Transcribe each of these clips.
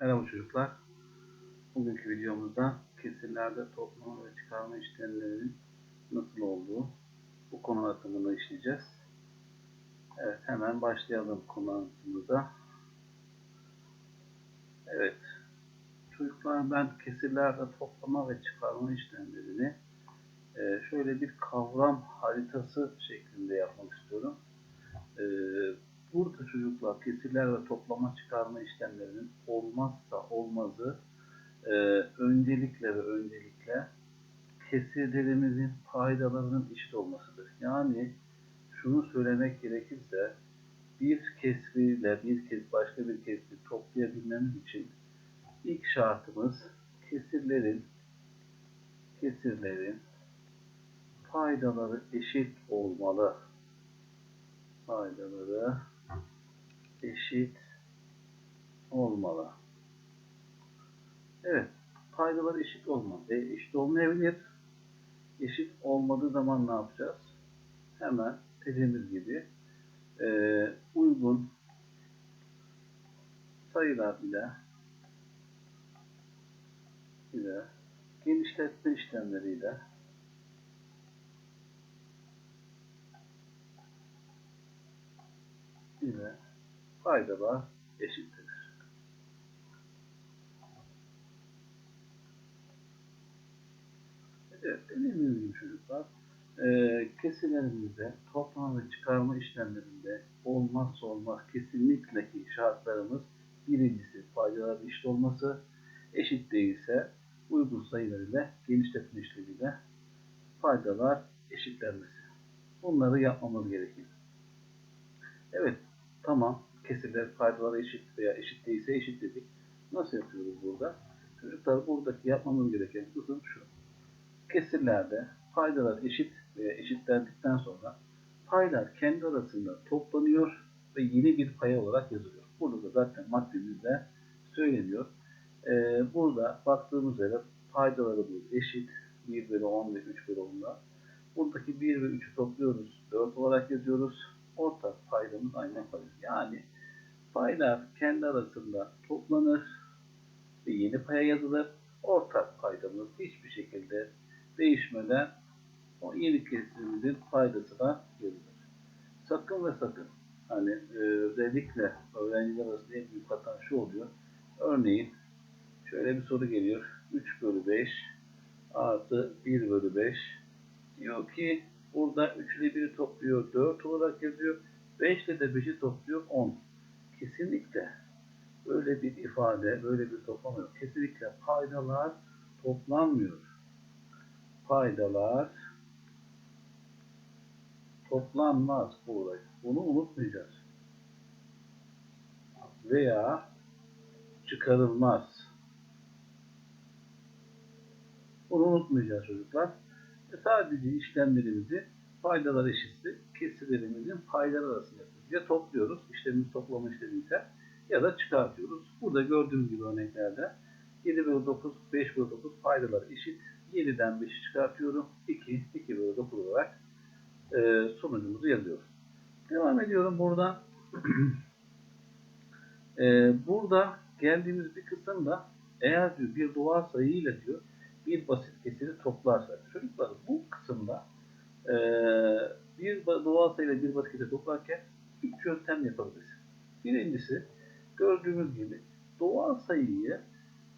Merhaba çocuklar. Bugünkü videomuzda kesirlerde toplama ve çıkarma işlemlerinin nasıl olduğu bu konu hakkında işleyeceğiz. Evet hemen başlayalım konu anlatımımıza. Evet çocuklar ben kesirlerde toplama ve çıkarma işlemlerini e, şöyle bir kavram haritası şeklinde yapmak istiyorum. Burada çocuklar kesirler ve toplama çıkarma işlemlerinin olmazsa olmazı e, öncelikle ve öncelikle kesirlerimizin paydalarının eşit olmasıdır. Yani şunu söylemek gerekirse bir kesriyle bir kez başka bir kesri toplayabilmemiz için ilk şartımız kesirlerin kesirlerin paydaları eşit olmalı. Paydaları eşit olmalı. Evet, paydalar eşit olmalı. E, eşit olmayabilir. Eşit olmadığı zaman ne yapacağız? Hemen dediğimiz gibi e, uygun sayılar ile ile genişletme işlemleriyle ile paydalar eşittir. Evet, dediğimiz gibi çocuklar, e, kesirlerimizde toplama ve çıkarma işlemlerinde olmazsa olmaz kesinlikle ki şartlarımız birincisi paydalar eşit olması, eşit değilse uygun sayılar ile genişletme işlemiyle paydalar eşitlenmesi. Bunları yapmamız gerekir. Evet, tamam kesirler paydalar eşit veya eşit değilse eşit dedik. Nasıl yapıyoruz burada? Çocuklar buradaki yapmamız gereken kısım şu. Kesirlerde paydalar eşit veya eşitlendikten sonra paylar kendi arasında toplanıyor ve yeni bir paya olarak yazılıyor. Burada da zaten maddemizde söyleniyor. Ee, burada baktığımız yere paydalarımız eşit 1 bölü 10 ve 3 bölü 10'da. Buradaki 1 ve 3'ü topluyoruz. 4 olarak yazıyoruz. Ortak paydamız aynen payı. Yani paylar kendi arasında toplanır ve yeni paya yazılır. Ortak paydamız hiçbir şekilde değişmeden o yeni kesirimizin paydasına yazılır. Sakın ve sakın hani e, özellikle öğrenciler arasında en büyük hata şu oluyor. Örneğin şöyle bir soru geliyor. 3 bölü 5 artı 1 bölü 5 diyor ki burada 3 ile 1'i topluyor 4 olarak yazıyor. 5 ile de 5'i topluyor 10 kesinlikle böyle bir ifade, böyle bir toplama yok. Kesinlikle paydalar toplanmıyor. Paydalar toplanmaz bu olay. Bunu unutmayacağız. Veya çıkarılmaz. Bunu unutmayacağız çocuklar. E sadece işlemlerimizi paydalar eşitsi kesirlerimizin paydalar arasında. Ya topluyoruz, işlemimiz toplama işlemi ise ya da çıkartıyoruz. Burada gördüğümüz gibi örneklerde 7 bölü 9, 5 bölü 9 paydalar eşit. 7'den 5'i çıkartıyorum. 2, 2 bölü 9 olarak e, sonucumuzu yazıyoruz. Devam ediyorum burada. e, burada geldiğimiz bir kısımda eğer diyor bir doğal sayı ile diyor bir basit kesiri toplarsak. Çocuklar bu kısımda e, bir doğal sayıyla bir basit kesiri toplarken üç yöntem yapabiliriz. Birincisi gördüğümüz gibi doğal sayıyı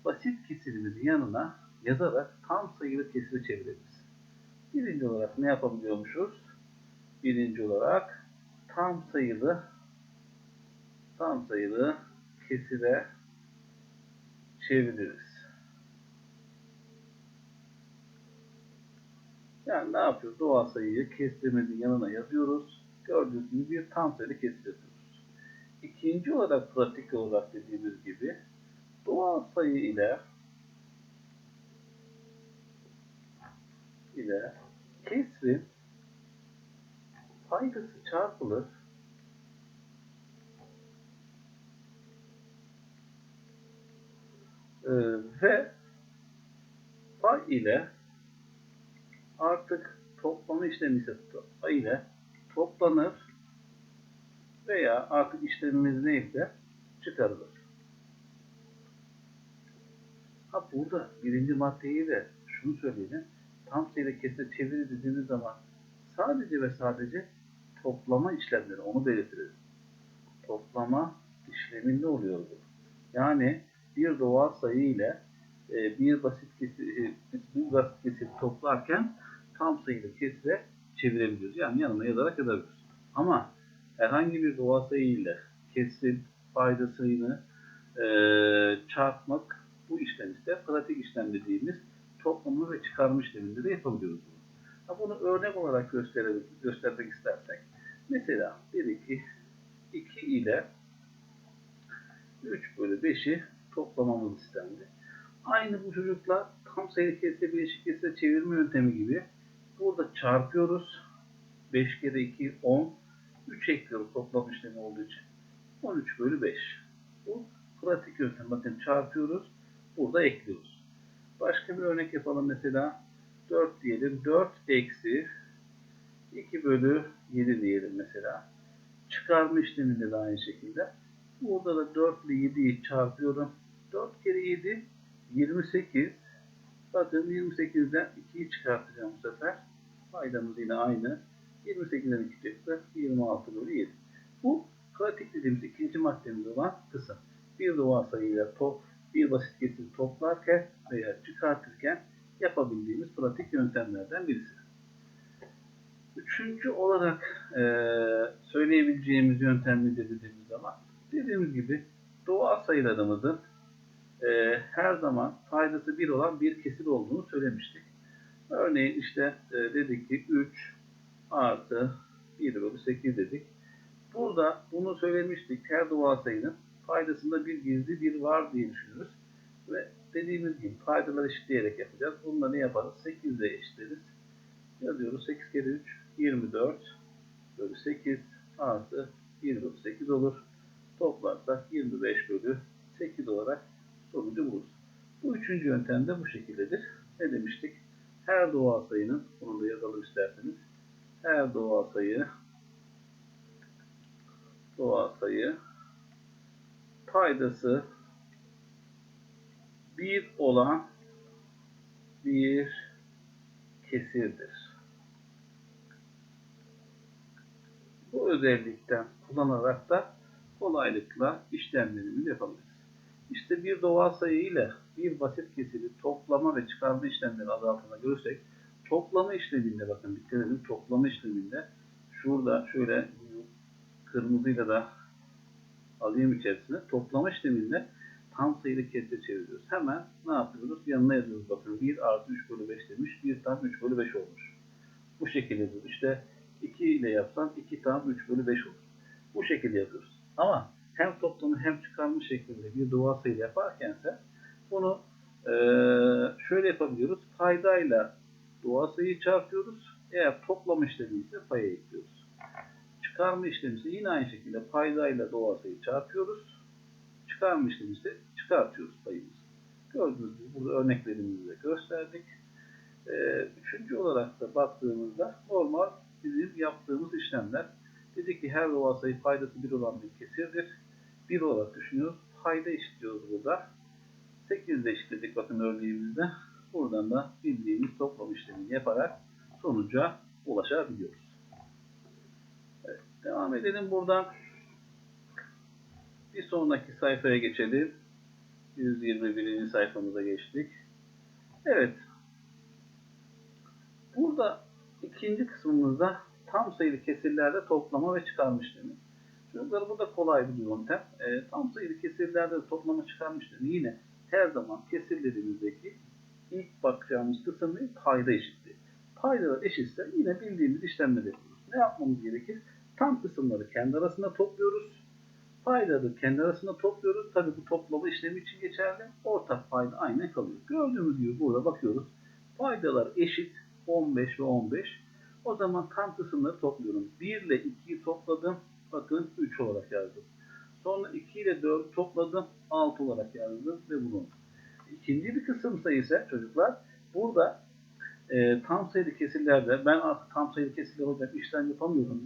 basit kesirimizin yanına yazarak tam sayılı kesiri çevirebiliriz. Birinci olarak ne yapabiliyormuşuz? Birinci olarak tam sayılı tam sayılı kesire çeviririz. Yani ne yapıyoruz? Doğal sayıyı kestirmemizin yanına yazıyoruz. Gördüğünüz gibi bir tam sayılı kesir yapıyoruz. İkinci olarak pratik olarak dediğimiz gibi doğal sayı ile ile kesrin paydası çarpılır ee, ve pay ile artık toplama işlemi ile toplanır veya artık işlemimiz neyse çıkarılır. burada birinci maddeyi de şunu söyleyelim. Tam sayıda kesre çeviri dediğimiz zaman sadece ve sadece toplama işlemleri onu belirtiriz. Toplama işleminde oluyor bu. Yani bir doğal sayı ile e, bir basit kesir, e, bir basit kesiri toplarken tam sayılı kesire çevirebiliyoruz. Yani yanına yazarak yazabiliyoruz. Ama herhangi bir doğal sayı ile kesirin faydasını e, çarpmak bu işlem ise pratik işlem dediğimiz toplama ve çıkarma işleminde de yapabiliyoruz. Ha, bunu örnek olarak göstermek istersek. Mesela 1, 2, 2 ile 3 bölü 5'i toplamamız istendi. Aynı bu çocuklar tam sayılı kesre bileşik kesre çevirme yöntemi gibi burada çarpıyoruz. 5 kere 2 10 3 ekliyoruz toplam işlemi olduğu için. 13 bölü 5. Bu pratik yöntem. Bakın çarpıyoruz. Burada ekliyoruz. Başka bir örnek yapalım mesela. 4 diyelim. 4 eksi 2 bölü 7 diyelim mesela. Çıkarma işleminde de aynı şekilde. Burada da 4 ile 7'yi çarpıyorum. 4 kere 7 28. Bakın 28'den 2'yi çıkartacağım bu sefer. Faydamız yine aynı. 28'den 2 çıktı. 26 bölü 7. Bu pratik dediğimiz ikinci maddemiz olan kısım. Bir doğal sayıyla top, bir basit kesiri toplarken veya çıkartırken yapabildiğimiz pratik yöntemlerden birisi. Üçüncü olarak e, söyleyebileceğimiz yöntem nedir dediğimiz zaman dediğimiz gibi doğal sayılarımızın e, her zaman faydası bir olan bir kesir olduğunu söylemiştik. Örneğin işte e, dedik ki 3 artı 1 bölü 8 dedik. Burada bunu söylemiştik. Her doğal sayının faydasında bir gizli bir var diye düşünürüz. Ve dediğimiz gibi faydaları eşitleyerek yapacağız. Bunu da ne yaparız? 8 ile eşitleriz. Yazıyoruz. 8 kere 3 24 bölü 8 artı 1 bölü 8 olur. Toplarsak 25 bölü 8 olarak sonucu buluruz. Bu üçüncü yöntem de bu şekildedir. Ne demiştik? Her doğal sayının, bunu da yazalım isterseniz. Her doğal sayı doğal sayı paydası bir olan bir kesirdir. Bu özellikten kullanarak da kolaylıkla işlemlerimizi yapabiliriz. İşte bir doğal sayı ile bir basit kesiri toplama ve çıkarma işlemleri adı altında görürsek toplama işleminde bakın dikkat edin toplama işleminde şurada şöyle kırmızıyla da alayım içerisine toplama işleminde tam sayılı kesre çeviriyoruz. Hemen ne yapıyoruz? Yanına yazıyoruz bakın 1 artı 3 bölü 5 demiş. 1 tam 3 bölü 5 olmuş. Bu şekilde yazıyoruz. İşte 2 ile yapsam 2 tam 3 bölü 5 olur. Bu şekilde yazıyoruz. Ama hem toplamı hem çıkarma şeklinde bir doğal sayı yaparkense bunu e, şöyle yapabiliyoruz. Paydayla doğal sayıyı çarpıyoruz. Eğer toplama işlemi ise paya ekliyoruz. Çıkarma işlemi ise yine aynı şekilde paydayla doğal sayıyı çarpıyoruz. Çıkarma işlemi ise çıkartıyoruz payımızı. Gördüğünüz gibi burada örneklerimizi de gösterdik. E, üçüncü olarak da baktığımızda normal bizim yaptığımız işlemler. Dedik ki her doğal sayı paydası bir olan bir kesirdir. Bir olarak düşünüyoruz. Payda eşitliyoruz burada. 8 ile eşitledik bakın örneğimizde. Buradan da bildiğimiz toplam işlemini yaparak sonuca ulaşabiliyoruz. Evet, devam edelim buradan. Bir sonraki sayfaya geçelim. 121. sayfamıza geçtik. Evet. Burada ikinci kısmımızda tam sayılı kesirlerde toplama ve çıkarma işlemi. Çocuklar burada kolay bir yöntem. E, tam sayılı kesirlerde de toplama çıkarma işlemi yine her zaman kesirlerimizdeki ilk bakacağımız kısım ne? Payda eşitliği. Paydalar eşitse yine bildiğimiz işlemleri yapıyoruz. Ne yapmamız gerekir? Tam kısımları kendi arasında topluyoruz. Paydaları kendi arasında topluyoruz. Tabi bu toplama işlemi için geçerli. Ortak payda aynı kalıyor. Gördüğümüz gibi burada bakıyoruz. Paydalar eşit 15 ve 15. O zaman tam kısımları topluyorum. 1 ile 2'yi topladım. Bakın 3 olarak yazdım. Sonra 2 ile 4'ü topladım. 6 olarak yazdım ve bunu. İkinci bir kısım sayısı çocuklar. Burada e, tam sayılı kesirlerde ben artık tam sayılı kesirler olacak işlem yapamıyorum.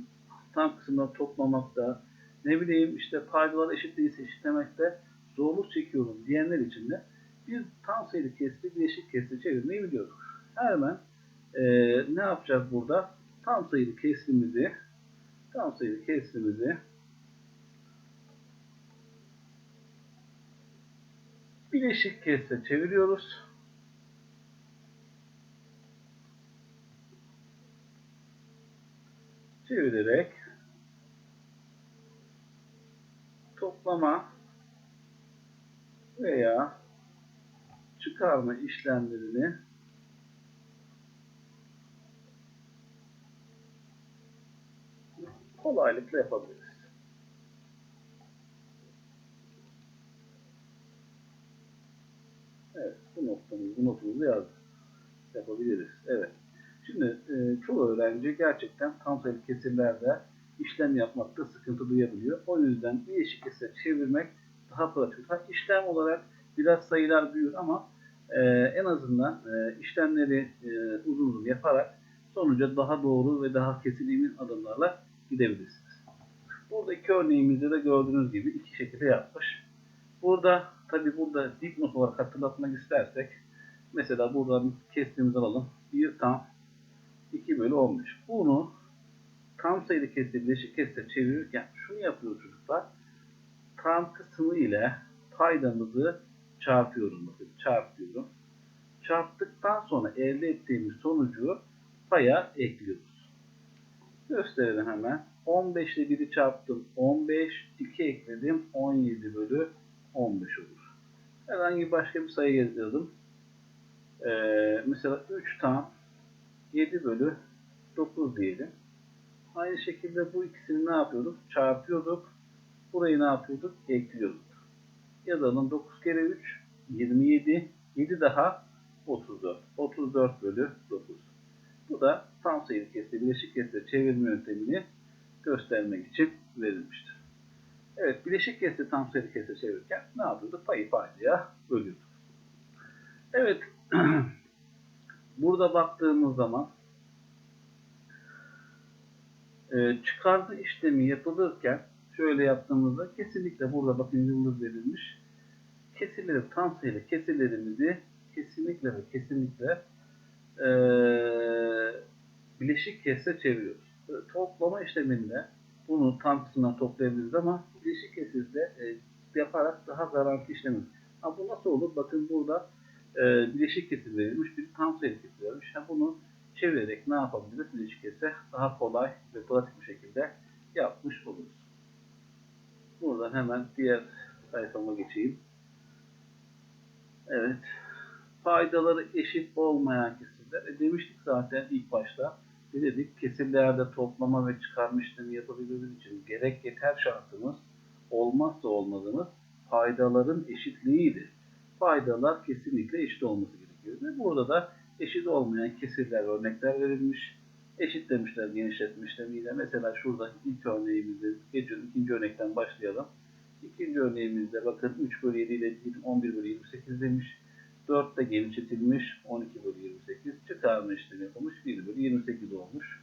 Tam kısımları toplamakta, ne bileyim işte paydalar eşit değilse eşitlemekte zorluk çekiyorum diyenler için de Biz tam sayılı kesri bileşik kesre çevirmeyi biliyoruz. Hemen e, ne yapacağız burada? Tam sayılı kesrimizi tam sayılı kesrimizi bileşik kesre çeviriyoruz. Çevirerek toplama veya çıkarma işlemlerini kolaylıkla yapabiliriz. Evet, bu noktamızı, bu notumuzu yazdık. Yapabiliriz. Evet. Şimdi e, çoğu öğrenci gerçekten tam sayılı kesirlerde işlem yapmakta sıkıntı duyabiliyor. O yüzden bir eşik kesir çevirmek daha pratik. Ha, işlem olarak biraz sayılar büyür ama e, en azından e, işlemleri e, uzun uzun yaparak sonuca daha doğru ve daha kesin emin adımlarla gidebilirsiniz. Burada iki örneğimizde de gördüğünüz gibi iki şekilde yapmış. Burada tabi burada dipnot olarak hatırlatmak istersek mesela buradan kestiğimizi alalım. 1 tam 2 bölü 15. Bunu tam sayılı kesir, bileşik kesir çevirirken şunu yapıyoruz çocuklar. Tam kısmı ile paydamızı çarpıyorum. Bakın çarpıyorum. Çarptıktan sonra elde ettiğimiz sonucu paya ekliyoruz. Gösterelim hemen. 15 ile 1'i çarptım. 15, 2 ekledim. 17 bölü 15 olur. Herhangi başka bir sayı yazıyordum. Ee, mesela 3 tam 7 bölü 9 diyelim. Aynı şekilde bu ikisini ne yapıyorduk? Çarpıyorduk. Burayı ne yapıyorduk? Ekliyorduk. Yazalım 9 kere 3 27 7 daha 34. 34 bölü 9. Bu da tam sayılı kesir, bileşik kesir çevirme yöntemini göstermek için verilmiştir. Evet, bileşik kesir tam sayılı kesir çevirirken ne yapıyorduk? Payı paydaya bölüyorduk. Evet, burada baktığımız zaman e, çıkarma işlemi yapılırken şöyle yaptığımızda kesinlikle burada bakın yıldız verilmiş. Kesirleri tam sayılı kesirlerimizi kesinlikle ve kesinlikle e, bileşik kesre çeviriyoruz. Toplama işleminde bunu tam kısmından toplayabiliriz ama bileşik kesirde e, yaparak daha garanti işlemi. Ha, bu nasıl olur? Bakın burada e, bileşik kesir verilmiş, bir tam sayılı kesir verilmiş. Ha, bunu çevirerek ne yapabiliriz? Bileşik kesre daha kolay ve pratik bir şekilde yapmış oluruz. Buradan hemen diğer sayfama geçeyim. Evet. Faydaları eşit olmayan kesirler. E demiştik zaten ilk başta. Dedik? Kesirlerde toplama ve çıkarma işlemi yapabilmemiz için gerek yeter şartımız olmazsa olmazımız faydaların eşitliğidir. Faydalar kesinlikle eşit olması gerekiyor. Ve burada da eşit olmayan kesirler örnekler verilmiş. Eşit demişler genişletme işlemiyle. Mesela şurada ilk örneğimizde geçiyoruz. ikinci örnekten başlayalım. İkinci örneğimizde bakın 3 bölü 7 ile 11 bölü 28 demiş. 4 de genişletilmiş 12 bölü 28. Çıkarma işlemi yapılmış 1 bölü 28 olmuş.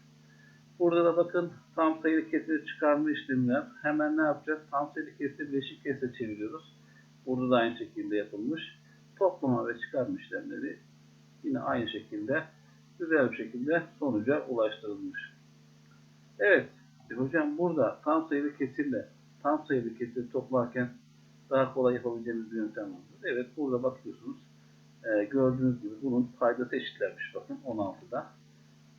Burada da bakın tam sayılı kesir çıkarma işlemler. Hemen ne yapacağız? Tam sayılı kesir bileşik kesir çeviriyoruz. Burada da aynı şekilde yapılmış. Toplama ve çıkarma işlemleri yine aynı şekilde güzel bir şekilde sonuca ulaştırılmış. Evet, e hocam burada tam sayılı kesirle tam sayılı kesir toplarken daha kolay yapabileceğimiz bir yöntem var. Evet, burada bakıyorsunuz. E, gördüğünüz gibi bunun paydası eşitlenmiş bakın 16'da.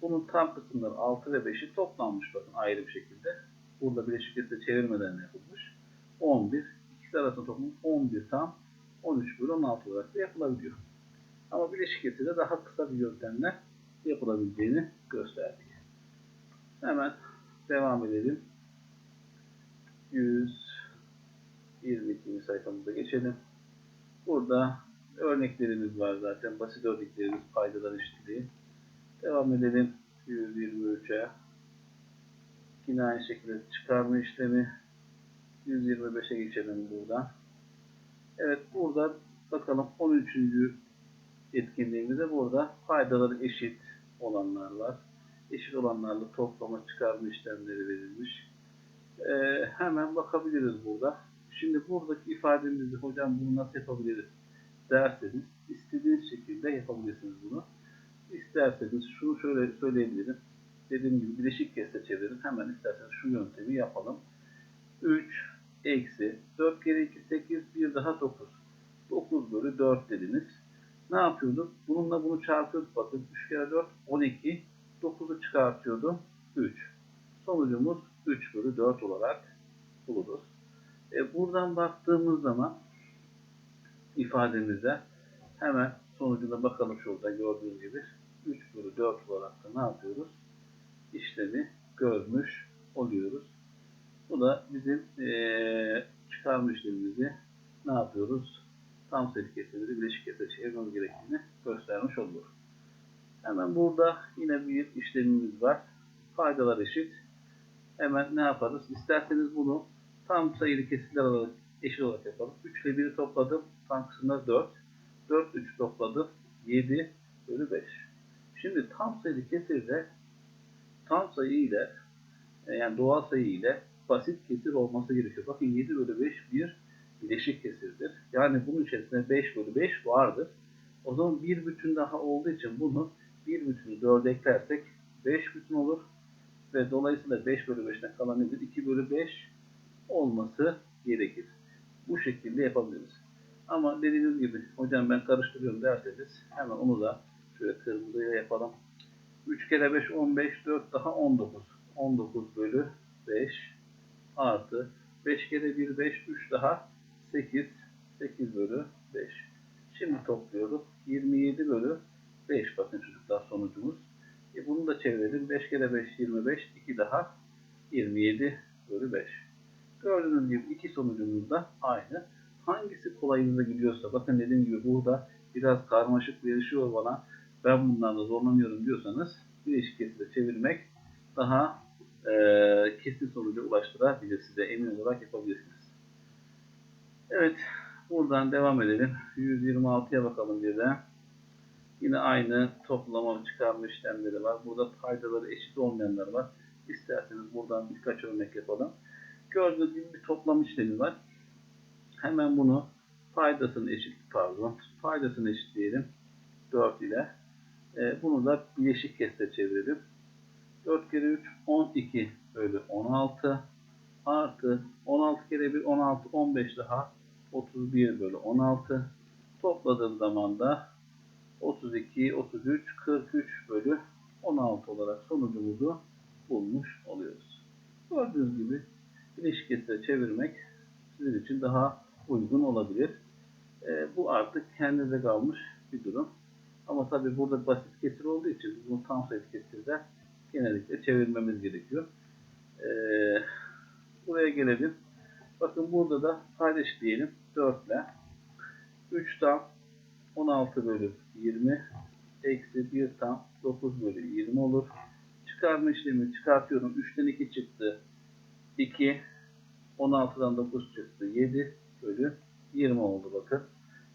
Bunun tam kısımları 6 ve 5'i toplanmış bakın ayrı bir şekilde. Burada bileşik kesir çevirmeden yapılmış. 11. İkisi arasında toplam 11 tam 13 bölü 16 olarak da yapılabiliyor. Ama bileşik kesirde daha kısa bir yöntemle yapılabileceğini gösterdik. Hemen devam edelim. 122. sayfamıza geçelim. Burada örneklerimiz var zaten. Basit örneklerimiz paydalar eşitliği. Devam edelim 123'e. Yine aynı şekilde çıkarma işlemi 125'e geçelim buradan. Evet burada bakalım 13. etkinliğimizde burada faydaları eşit olanlar var. Eşit olanlarla toplama çıkarma işlemleri verilmiş. Ee, hemen bakabiliriz burada. Şimdi buradaki ifademizde hocam bunu nasıl yapabiliriz derseniz istediğiniz şekilde yapabilirsiniz bunu. İsterseniz şunu şöyle söyleyebilirim. Dediğim gibi bileşik kese çevirin. Hemen isterseniz şu yöntemi yapalım. 3 eksi 4 kere 2 8 bir daha 9. 9 bölü 4 dediniz. Ne yapıyorduk? Bununla bunu çarpıyorduk. Bakın 3 kere 4 12. 9'u çıkartıyordum. 3. Sonucumuz 3 bölü 4 olarak buluruz. E, buradan baktığımız zaman ifademize hemen sonucuna bakalım şurada gördüğünüz gibi 3 bölü 4 olarak da ne yapıyoruz? İşlemi görmüş oluyoruz. Bu da bizim eee çıkarma işlemimizi ne yapıyoruz? Tam sayı kesirleri bileşik kesir çevirmemiz gerektiğini göstermiş oluyor. Hemen burada yine bir işlemimiz var. Faydalar eşit. Hemen ne yaparız? İsterseniz bunu tam sayılı kesirler olarak eşit olarak yapalım. 3 ile 1'i topladım. Tam kısımda 4. 4, 3 topladım. 7 bölü 5. Şimdi tam sayılı kesirde tam sayı ile e, yani doğal sayı ile basit kesir olması gerekiyor. Bakın 7 bölü 5 bir bileşik kesirdir. Yani bunun içerisinde 5 bölü 5 vardır. O zaman bir bütün daha olduğu için bunu bir bütünü 4'e eklersek 5 bütün olur. Ve dolayısıyla 5 bölü 5'ten kalan nedir? 2 bölü 5 olması gerekir. Bu şekilde yapabiliriz. Ama dediğiniz gibi hocam ben karıştırıyorum derseniz hemen onu da şöyle kırmızıyla yapalım. 3 kere 5 15 4 daha 19. 19 bölü 5 artı 5 kere 1 5 3 daha 8 8 bölü 5. Şimdi topluyorduk. 27 bölü 5 bakın çocuklar sonucumuz. E bunu da çevirelim. 5 kere 5 25 2 daha 27 bölü 5. Gördüğünüz gibi iki sonucumuz da aynı. Hangisi kolayınıza gidiyorsa bakın dediğim gibi burada biraz karmaşık yarışıyor bana. Ben bunlarla zorlanıyorum diyorsanız bileşik kesire çevirmek daha e, kesin sonuca ulaştırabilir size. Emin olarak yapabilirsiniz. Evet. Buradan devam edelim. 126'ya bakalım bir de. Yine aynı toplama çıkarma işlemleri var. Burada paydaları eşit olmayanlar var. İsterseniz buradan birkaç örnek yapalım. Gördüğünüz gibi bir toplam işlemi var. Hemen bunu paydasını eşit pardon paydasını eşitleyelim 4 ile. E, bunu da bileşik kesre çevirelim. 4 kere 3 12 bölü 16 artı 16 kere 1 16 15 daha 31 bölü 16 topladığım zaman da 32 33 43 bölü 16 olarak sonucumuzu bulmuş oluyoruz. Gördüğünüz gibi bileşik kesre çevirmek sizin için daha uygun olabilir. E, bu artık kendinize kalmış bir durum. Ama tabi burada basit kesir olduğu için bunu tam sayılı kesirde genellikle çevirmemiz gerekiyor. E, buraya gelelim. Bakın burada da paylaş diyelim 4 ile 3 tam 16 bölü 20 eksi 1 tam 9 bölü 20 olur. Çıkarma işlemi çıkartıyorum. 3'ten 2 çıktı. 2 16'dan 9 çıktı. 7 bölü 20 oldu bakın.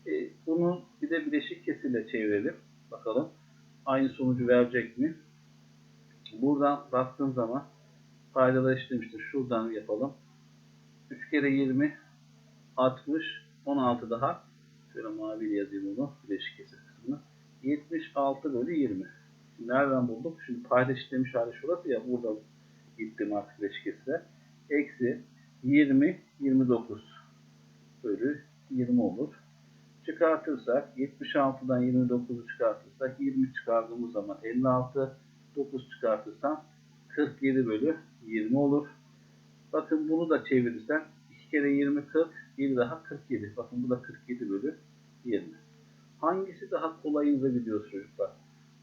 E, bunu bir de bileşik kesirle çevirelim. Bakalım aynı sonucu verecek mi? Buradan baktığım zaman paydalar işlemiştir. Şuradan yapalım. 3 kere 20 60 16 daha şöyle maviyle yazayım onu bileşik kesir kısmını. 76 bölü 20. Şimdi nereden bulduk? Şimdi payda işlemiş hali şurası ya buradan gittim artık bileşik kesire. Eksi 20 29 bölü 20 olur. Çıkartırsak 76'dan 29'u çıkartırsak 20 çıkardığımız zaman 56 9 çıkartırsam 47 bölü 20 olur. Bakın bunu da çevirirsen 2 kere 20 40 bir daha 47. Bakın bu da 47 bölü 20. Hangisi daha kolayınıza gidiyor çocuklar?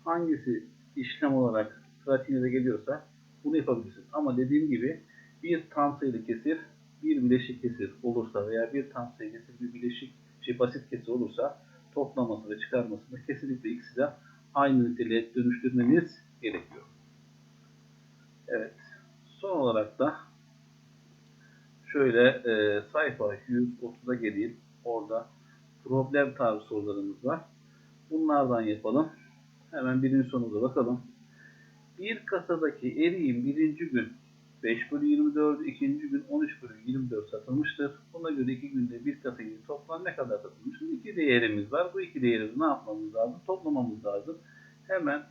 Hangisi işlem olarak pratiğinize geliyorsa bunu yapabilirsiniz. Ama dediğim gibi bir tam sayılı kesir bir bileşik kesir olursa veya bir tam sayı bir bileşik şey basit kesir olursa toplaması ve çıkarmasında kesinlikle ikisi de aynı niteliğe dönüştürmeniz gerekiyor. Evet. Son olarak da şöyle e, sayfa 130'a geleyim. Orada problem tarzı sorularımız var. Bunlardan yapalım. Hemen birinci sorumuza bakalım. Bir kasadaki eriğin birinci gün 5 bölü 24'ü ikinci gün 13 bölü 24 satılmıştır. Buna göre iki günde bir kasayı toplam ne kadar satılmıştır? İki değerimiz var. Bu iki değerimizi ne yapmamız lazım? Toplamamız lazım. Hemen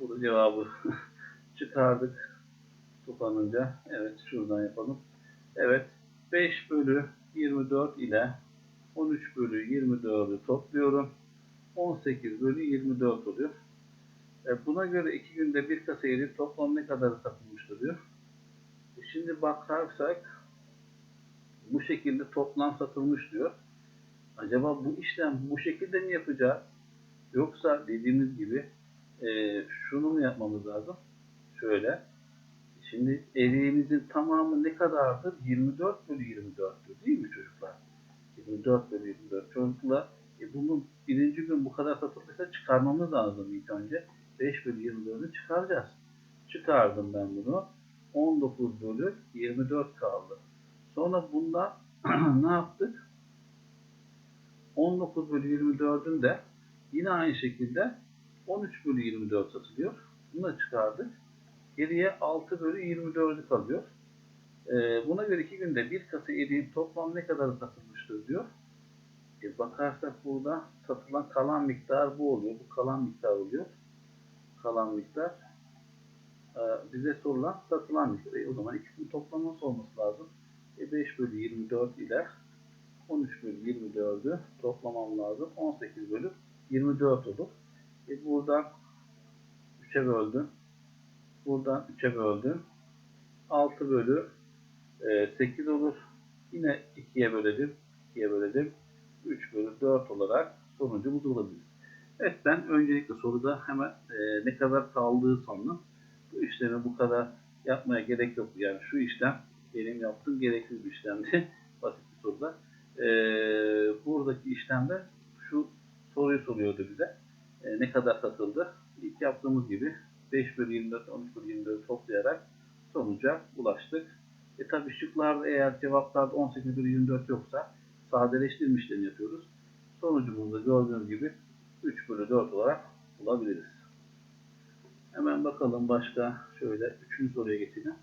burada cevabı çıkardık. Toplanınca. Evet şuradan yapalım. Evet 5 bölü 24 ile 13 bölü 24'ü topluyorum. 18 bölü 24 oluyor. E, buna göre iki günde bir kasa toplam ne kadar satılmıştır diyor. Şimdi bakarsak bu şekilde toplam satılmış diyor. Acaba bu işlem bu şekilde mi yapacağız? Yoksa dediğimiz gibi e, şunu mu yapmamız lazım? Şöyle. Şimdi eriğimizin tamamı ne kadardır? 24 bölü 24'tür değil mi çocuklar? 24 bölü 24 çocuklar. E bunun birinci gün bu kadar satıldıysa çıkarmamız lazım ilk önce. 5 bölü 24'ü çıkaracağız. Çıkardım ben bunu. 19 bölü 24 kaldı. Sonra bunda ne yaptık? 19 bölü 24'ün de yine aynı şekilde 13 bölü 24 satılıyor. Bunu da çıkardık. Geriye 6 bölü 24'ü kalıyor. Ee, buna göre iki günde bir kasa eriğin toplam ne kadar satılmıştır diyor. E, bakarsak burada satılan kalan miktar bu oluyor. Bu kalan miktar oluyor. Kalan miktar bize sorulan satılan miktar. E, o zaman ikisinin toplaması olması lazım. E, 5 bölü 24 ile 13 bölü 24'ü toplamam lazım. 18 bölü 24 olur. E, buradan 3'e böldüm. Buradan 3'e böldüm. 6 bölü e, 8 olur. Yine 2'ye bölelim. 2'ye bölelim. 3 bölü 4 olarak sonucumuzu bulabiliriz. Evet ben öncelikle soruda hemen e, ne kadar kaldığı sonra bu işlemi bu kadar yapmaya gerek yok. Yani şu işlem benim yaptığım gereksiz bir işlemdi. Basit bir soruda. E, buradaki işlemde şu soruyu soruyordu bize. E, ne kadar satıldı? İlk yaptığımız gibi 5 bölü 24, 13 bölü 24 toplayarak sonuca ulaştık. E tabi şıklarda eğer cevaplarda 18 bölü 24 yoksa sadeleştirme işlemi yapıyoruz. Sonucumuzda gördüğünüz gibi 3 bölü 4 olarak bulabiliriz. Hemen bakalım başka şöyle 3. soruya geçelim.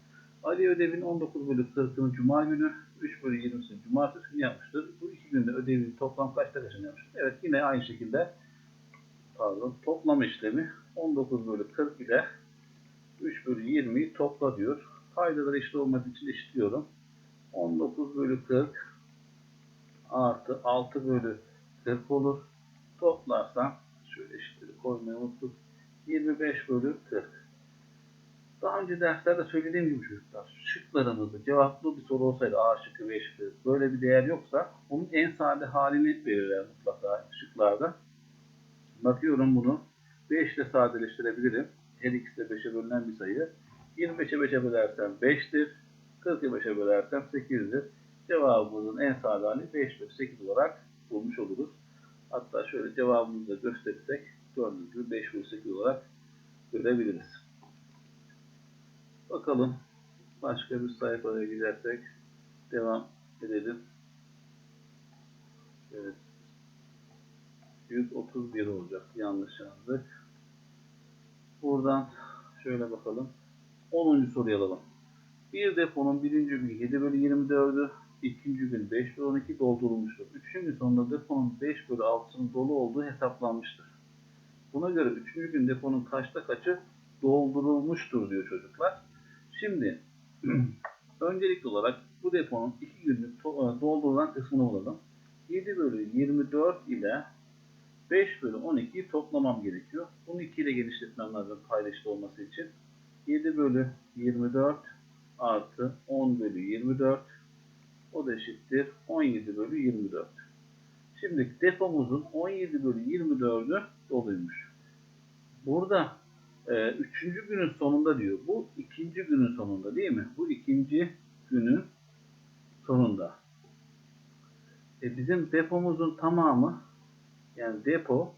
Ali ödevin 19 bölü 40'ını Cuma günü, 3 bölü 20'sini Cumartesi günü yapmıştır. Bu iki günde ödevin toplam kaçta kaçını yapmıştır? Evet yine aynı şekilde pardon toplam işlemi 19 bölü 40 ile 3 bölü 20'yi topla diyor. Paydalar eşit olması için eşitliyorum. 19 bölü 40 artı 6 bölü 40 olur. Toplarsam şöyle eşitleri koymayı unuttuk. 25 bölü 40. Daha önce derslerde söylediğim gibi çocuklar, şıklarımızda cevaplı bir soru olsaydı A şıkkı, B şıkkı böyle bir değer yoksa onun en sade halini verirler mutlaka şıklarda. Bakıyorum bunu 5 ile sadeleştirebilirim. Her ikisi de 5'e bölünen bir sayı. 25'e 5'e bölersem 5'tir. 40'ı 5'e bölersem 8'dir. Cevabımızın en sade hali 5 bölü 8 olarak bulmuş oluruz. Hatta şöyle cevabımızı da gösterirsek gördüğünüz gibi 5 bölü 8 olarak görebiliriz. Bakalım başka bir sayfaya gidersek devam edelim. Evet. 131 olacak. Yanlış yazdık. Buradan şöyle bakalım. 10. soruyu alalım. Bir deponun birinci gün 7 bölü 24'ü, ikinci gün 5 bölü 12 doldurulmuştur. Üçüncü sonunda deponun 5 bölü 6'sının dolu olduğu hesaplanmıştır. Buna göre üçüncü gün deponun kaçta kaçı doldurulmuştur diyor çocuklar. Şimdi öncelikli olarak bu deponun 2 günlük doldurulan kısmını bulalım. 7 bölü 24 ile 5 bölü 12'yi toplamam gerekiyor. Bunu 2 ile genişletmem lazım paylaşılı olması için. 7 bölü 24 artı 10 bölü 24 o da eşittir 17 bölü 24. Şimdi depomuzun 17 bölü 24'ü doluymuş. Burada e, üçüncü günün sonunda diyor. Bu ikinci günün sonunda değil mi? Bu ikinci günün sonunda. E, bizim depomuzun tamamı yani depo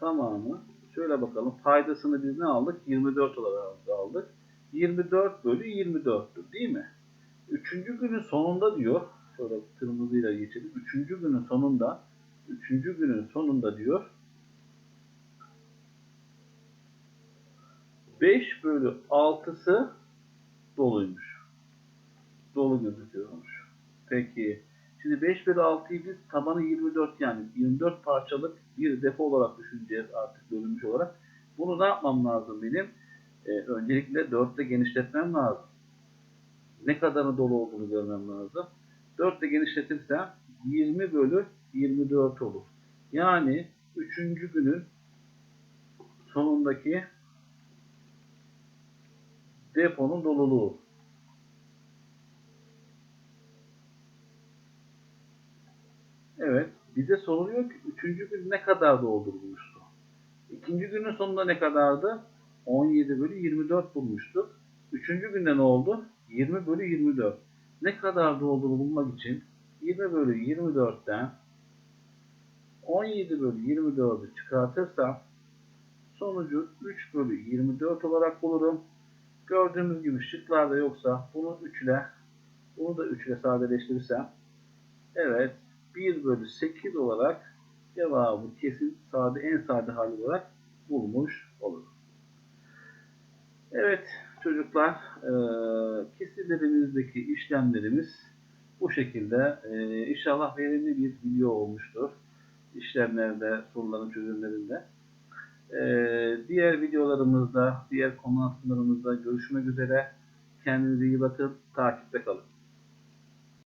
tamamı şöyle bakalım paydasını biz ne aldık? 24 olarak aldık. 24 bölü 24'tür değil mi? Üçüncü günün sonunda diyor. Şöyle kırmızıyla geçelim. Üçüncü günün sonunda üçüncü günün sonunda diyor 5 bölü 6'sı doluymuş. Dolu gözüküyormuş. Peki. Şimdi 5 bölü 6'yı biz tabanı 24 yani 24 parçalık bir depo olarak düşüneceğiz artık bölünmüş olarak. Bunu ne yapmam lazım benim? Ee, öncelikle 4 ile genişletmem lazım. Ne kadarı dolu olduğunu görmem lazım. 4 ile genişletirsem 20 bölü 24 olur. Yani 3. günün sonundaki deponun doluluğu. Evet. Bize soruluyor ki 3. gün ne kadar doldurulmuştu? İkinci günün sonunda ne kadardı? 17 bölü 24 bulmuştuk. Üçüncü günde ne oldu? 20 bölü 24. Ne kadar olduğunu bulmak için 20 bölü 24'ten 17 bölü 24'ü çıkartırsam sonucu 3 bölü 24 olarak bulurum. Gördüğümüz gibi şıklarda yoksa bunu 3 ile bunu da 3 ile sadeleştirirsem evet 1 bölü 8 olarak cevabı kesin sade en sade hali olarak bulmuş olurum. Evet çocuklar e, kesilerimizdeki işlemlerimiz bu şekilde e, inşallah verimli bir video olmuştur. İşlemlerde, soruların çözümlerinde. E, diğer videolarımızda, diğer konu hakklarımızda görüşmek üzere. Kendinize iyi bakın, takipte kalın.